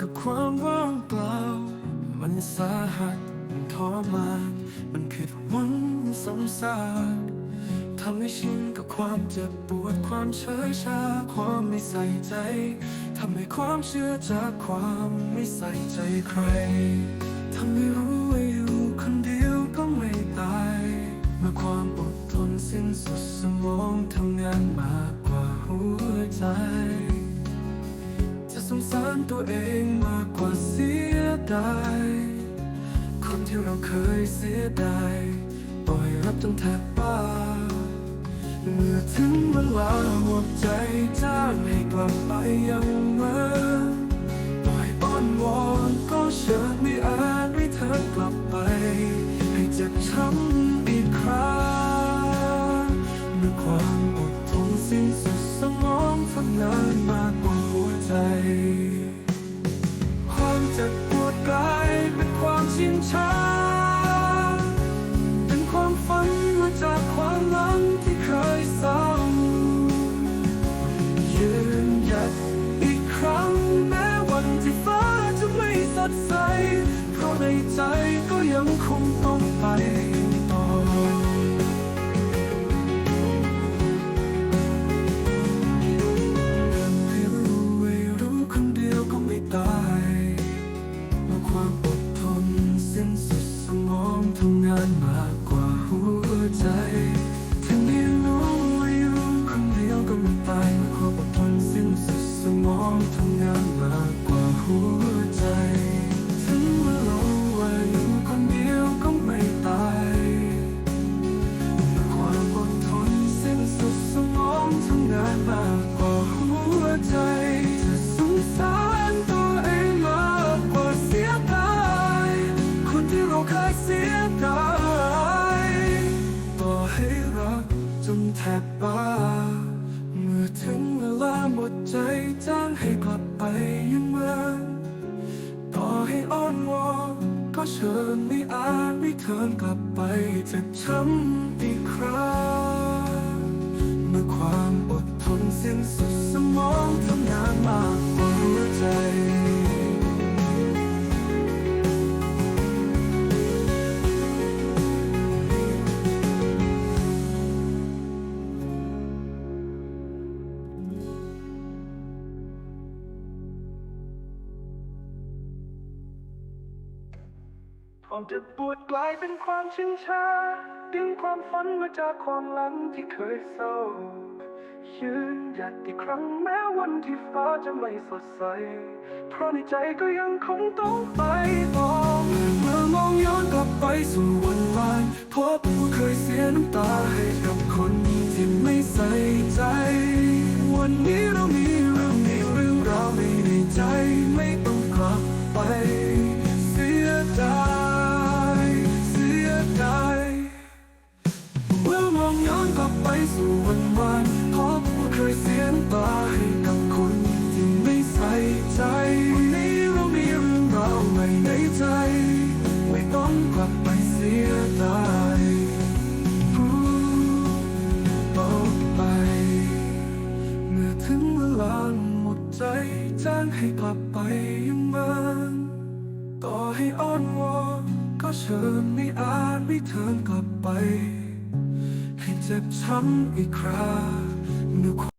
กับความว่างเปล่า มันสาหัส มันทรมาน มันผิดหวังสงสารทำให้ชินกับความเจ็บปวด ความเฉยชา ความไม่ใส่ใจ ทำให้ความเชื่อจากความไม่ใส่ใจใคร ทำให้รู้ว่าอยู่คนเดียวก็ไม่ตาย เมื่อความอดทนสิ้นสุดสมองทำงานมากกว่าหัวใจารตัวเองมากกว่าเสียดายคนที่เราเคยเสียดายปล่อยรับจนแทบบ้าเมื่อถึงเวลาหัวใจจ้างให้กลับไปยังเมือปล่อยอ้อนวอนก็เชิญไม่อาจให้เธอกลับไป ให้เจ็บช้ำอีกครั้งเมื่อความอดทนสิ้นสุดสมองทำงานมากกว่าหัวใจ จะปวดกลายเป็นความชินชา เป็นความฝันมาจากความหลังที่เคยสร้ายืนหยัดอีกครั้งแม้วันที่ฟ้าจะไม่สดใส เพราะในใจก็ เคยเสียดายต่อให้รักจนแทบบ้า เมื่อถึงเวลาหมดใจจ้างให้กลับไปยังเมือนต่อให้อ้อนวอนก็เชิญไม่อาจไม่เทินกลับไปจ็บช้ำอีกครั้งเมื่อความอดทนสิ้นสุดสมองทำงานมาก ความเจ็บปวดกลายเป็นความชินชาดึงความฝันมาจากความหลังที่เคยเศร้า ยืนหยัดอีกครั้งแม้วันที่ฟ้าจะไม่สดใส เพราะในใจก็ยังคงต้องไปต่อเมื่อมองย้อนกลับไปสู่วันวานพบว่าเคยเสียน้ำตาให้กับคนที่ไม่ใส่ใจ วันนี้ สู่วันวานพบว่าเคยเสียน้ำตาให้กับคนที่ไม่ใส่ใจวันนี้เรามีเรื่องราวใหม่ในใจ ไม่ต้องกลับไปเสียดายพูดต่อไป เมื่อถึงเวลาหมดใจจ้างให้กลับไปยังมือนต่อให้อ้อนวอนก็เชิญไม่อาจไม่เทินกลับไป จ็บช้ำอีกคราเมื่อ